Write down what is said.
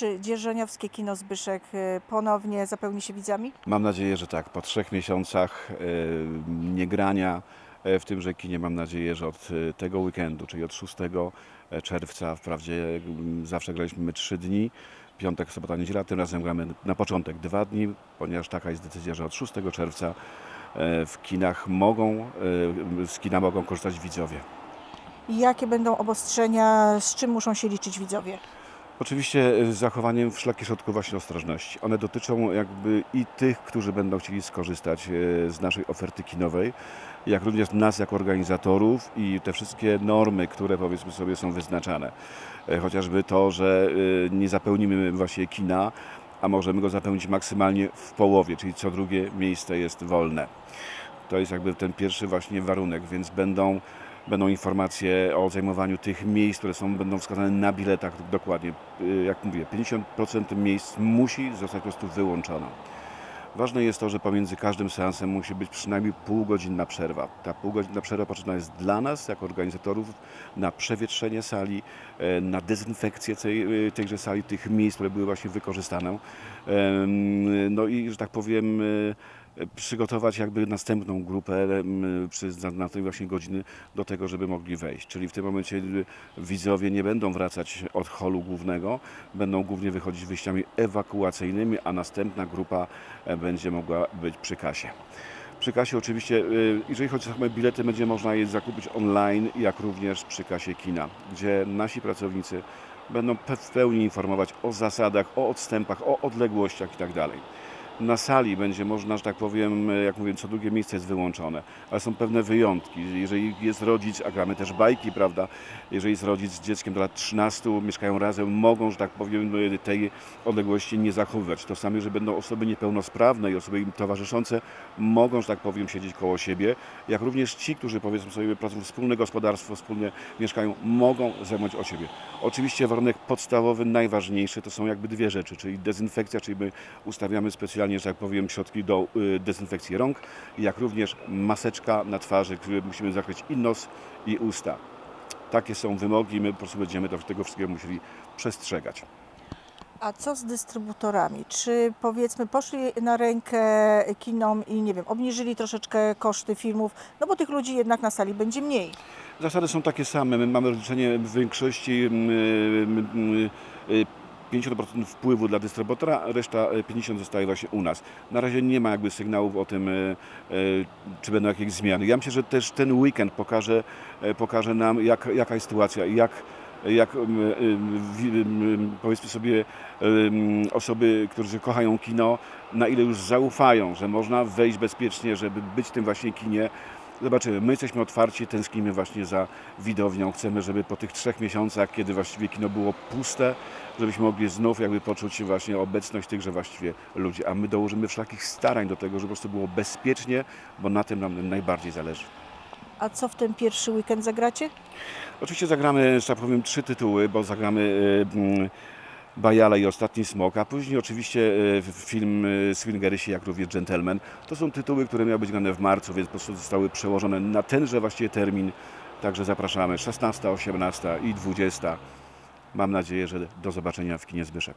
Czy dzierżoniowskie kino Zbyszek y, ponownie zapełni się widzami? Mam nadzieję, że tak. Po trzech miesiącach e, niegrania e, w tymże kinie mam nadzieję, że od tego weekendu, czyli od 6 czerwca, wprawdzie m, zawsze graliśmy trzy dni, piątek, sobota, niedziela, tym razem gramy na początek dwa dni, ponieważ taka jest decyzja, że od 6 czerwca w kinach mogą, z kina mogą korzystać widzowie. Jakie będą obostrzenia, z czym muszą się liczyć widzowie? Oczywiście e, z zachowaniem wszelkich środków właśnie ostrożności. One dotyczą jakby i tych, którzy będą chcieli skorzystać e, z naszej oferty kinowej, jak również nas jako organizatorów i te wszystkie normy, które powiedzmy sobie są wyznaczane. E, Chociażby to, że nie zapełnimy właśnie kina, a możemy go zapełnić maksymalnie w połowie, czyli co drugie miejsce jest wolne. To jest jakby ten pierwszy właśnie warunek, więc będą, będą informacje o zajmowaniu tych miejsc, które są, będą wskazane na biletach dokładnie. Y, Jak mówię, 50% miejsc musi zostać po prostu wyłączone. Ważne jest to, że pomiędzy każdym seansem musi być przynajmniej półgodzinna przerwa. Ta półgodzinna przerwa potrzebna jest dla nas, jako organizatorów, na przewietrzenie sali, e, na dezynfekcję tej, e, tejże sali, tych miejsc, które były właśnie wykorzystane. No i, że tak powiem, e, przygotować jakby następną grupę przy, na, na tej właśnie godziny do tego, żeby mogli wejść. Czyli w tym momencie y, widzowie nie będą wracać od holu głównego, będą głównie wychodzić wyjściami ewakuacyjnymi, a następna grupa e, będzie mogła być przy kasie. Przy kasie oczywiście, y, jeżeli chodzi o same bilety, będzie można je zakupić online, jak również przy kasie kina, gdzie nasi pracownicy będą w pełni informować o zasadach, o odstępach, o odległościach itd. Na sali będzie można, że tak powiem, jak mówię, co drugie miejsce jest wyłączone, ale są pewne wyjątki. Jeżeli jest rodzic, a gramy też bajki, prawda? Jeżeli jest rodzic z dzieckiem do lat 13, mieszkają razem, mogą, że tak powiem, tej odległości nie zachowywać. To samo, że będą osoby niepełnosprawne i osoby im towarzyszące, mogą, że tak powiem, siedzieć koło siebie, jak również ci, którzy powiedzmy sobie pracują wspólne gospodarstwo, wspólnie mieszkają, mogą zajmować o siebie. Oczywiście warunek podstawowy, najważniejszy to są jakby dwie rzeczy, czyli dezynfekcja, czyli my ustawiamy specjalnie, że tak powiem, środki do y, dezynfekcji rąk, jak również maseczka na twarzy, które musimy zakryć i nos i usta. Takie są wymogi, my po prostu będziemy do tego wszystkiego musieli przestrzegać. A co z dystrybutorami? Czy powiedzmy poszli na rękę kinom i nie wiem, obniżyli troszeczkę koszty filmów, no bo tych ludzi jednak na sali będzie mniej. Zasady są takie same. My mamy rozliczenie w większości mm, mm, y, 50% wpływu dla dystrybutora, reszta y, 50% zostaje właśnie u nas. Na razie nie ma jakby sygnałów o tym, y, y, czy będą jakieś zmiany. Ja myślę, że też ten weekend pokaże, pokaże nam, jak, jaka jest sytuacja, jak jak mm, wi- mm, powiedzmy sobie osoby, którzy kochają kino, na ile już zaufają, że można wejść bezpiecznie, żeby być w tym właśnie kinie. Zobaczymy, my jesteśmy otwarci, tęsknimy właśnie za widownią. Chcemy, żeby po tych trzech miesiącach, kiedy właściwie kino było puste, żebyśmy mogli znów jakby poczuć właśnie obecność tychże właściwie ludzi. A my dołożymy wszelkich starań do tego, żeby po prostu było bezpiecznie, bo na tym nam najbardziej zależy. A co w ten pierwszy weekend zagracie? Oczywiście zagramy, że tak powiem, trzy tytuły, bo zagramy y, mm, Bajala i Ostatni Smok, a później oczywiście y, film y, Swingerysi, jak również Gentleman. To są tytuły, które miały być grane w marcu, więc po prostu zostały przełożone na tenże właściwie termin. Także zapraszamy 16, 18 i 20. Mam nadzieję, że do zobaczenia w kinie Zbyszek.